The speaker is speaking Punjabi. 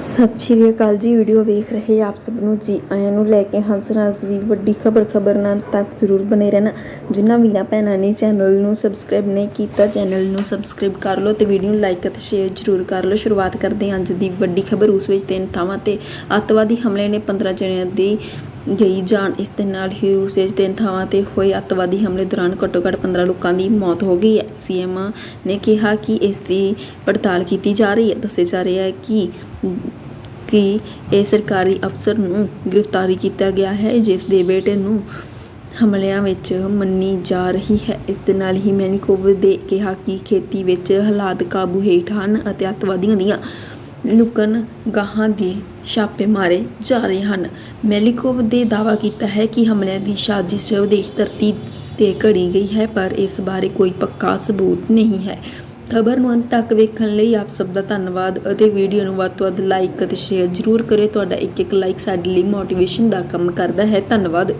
ਸਤਿ ਸ਼੍ਰੀ ਅਕਾਲ ਜੀ, ਵੀਡੀਓ ਵੇਖ ਰਹੇ ਆਪ ਸਭ ਨੂੰ ਜੀ। ਆਇਆਂ ਨੂੰ ਲੈ ਕੇ ਹੰਸਰਾਜ ਦੀ ਵੱਡੀ ਖਬਰ ਖਬਰ ਤੱਕ ਜ਼ਰੂਰ ਬਨੇ ਰਹਿਣਾ। ਜਿਨ੍ਹਾਂ ਵੀਰਾਂ ਭੈਣਾਂ ਨੇ ਚੈਨਲ ਨੂੰ ਸਬਸਕ੍ਰਾਈਬ ਨਹੀਂ ਕੀਤਾ, ਚੈਨਲ ਨੂੰ ਸਬਸਕ੍ਰਾਈਬ ਕਰ ਲਓ ਤੇ ਵੀਡੀਓ ਨੂੰ ਲਾਈਕ ਅਤੇ ਸ਼ੇਅਰ ਜ਼ਰੂਰ ਕਰ ਲਓ। ਸ਼ੁਰੂਆਤ ਕਰਦੇ ਹਾਂ ਅੱਜ ਦੀ ਵੱਡੀ ਖਬਰ। ਉਸ ਵਿੱਚ ਤਿੰਨ ਥਾਵਾਂ ਤੇ ਅੱਤਵਾਦੀ ਹਮਲੇ ਨੇ 15 ਜਣਿਆਂ ਦੀ ਗਈ ਜਾਨ ਇਸ ਦੇ ਨਾਲ ਹੀ ਰੂਸ ਵਿੱਚ ਤਿੰਨ ਥਾਵਾਂ ਤੇ ਹੋਏ ਅੱਤਵਾਦੀ ਹਮਲੇ ਦੌਰਾਨ ਘੱਟੋ ਘੱਟ 15 ਲੋਕਾਂ ਦੀ ਮੌਤ ਹੋ ਗਈ ਹੈ। ਸੀਐਮ ਨੇ ਕਿਹਾ ਕਿ ਇਸ ਦੀ ਪੜਤਾਲ ਕੀਤੀ ਜਾ ਰਹੀ ਹੈ। ਦੱਸਿਆ ਜਾ ਰਿਹਾ ਹੈ ਕਿ ਕਿ ਇਹ ਸਰਕਾਰੀ ਅਫਸਰ ਨੂੰ ਗ੍ਰਿਫਤਾਰੀ ਕੀਤਾ ਗਿਆ ਹੈ, ਜਿਸ ਦੇ ਬੇਟੇ ਨੂੰ ਹਮਲਿਆਂ ਵਿੱਚ ਮੰਨੀ ਜਾ ਰਹੀ ਹੈ। ਇਸ ਦੇ ਨਾਲ ਹੀ ਮੈਨੀਕੋਵ ਦੇ ਕਿਹਾ ਕਿ ਖੇਤੀ ਵਿੱਚ ਹਾਲਾਤ ਕਾਬੂ ਹੇਠ ਹਨ ਅਤੇ ਅੱਤਵਾਦੀਆਂ ਦੀਆਂ ਲੁਕਣ ਗਾਹਾਂ ਦੇ ਛਾਪੇ ਮਾਰੇ ਜਾ ਰਹੇ ਹਨ। ਮੈਲੀਕੋਵ ਦੇ ਦਾਅਵਾ ਕੀਤਾ ਹੈ ਕਿ ਹਮਲਿਆਂ ਦੀ ਸਾਜ਼ਿਸ਼ ਵਿਦੇਸ਼ ਧਰਤੀ ਤੇ ਘੜੀ ਗਈ ਹੈ, ਪਰ ਇਸ ਬਾਰੇ ਕੋਈ ਪੱਕਾ ਸਬੂਤ ਨਹੀਂ ਹੈ। ਖਬਰ ਨੂੰ ਅੰਤ ਤੱਕ ਵੇਖਣ ਲਈ ਆਪ ਸਭ ਦਾ ਧੰਨਵਾਦ ਅਤੇ ਵੀਡੀਓ ਨੂੰ ਵੱਧ ਤੋਂ ਵੱਧ ਲਾਈਕ ਅਤੇ ਸ਼ੇਅਰ ਜ਼ਰੂਰ ਕਰਿਓ। ਤੁਹਾਡਾ ਇੱਕ ਇੱਕ ਲਾਈਕ ਸਾਡੇ ਲਈ ਮੋਟੀਵੇਸ਼ਨ ਦਾ ਕੰਮ ਕਰਦਾ ਹੈ। ਧੰਨਵਾਦ।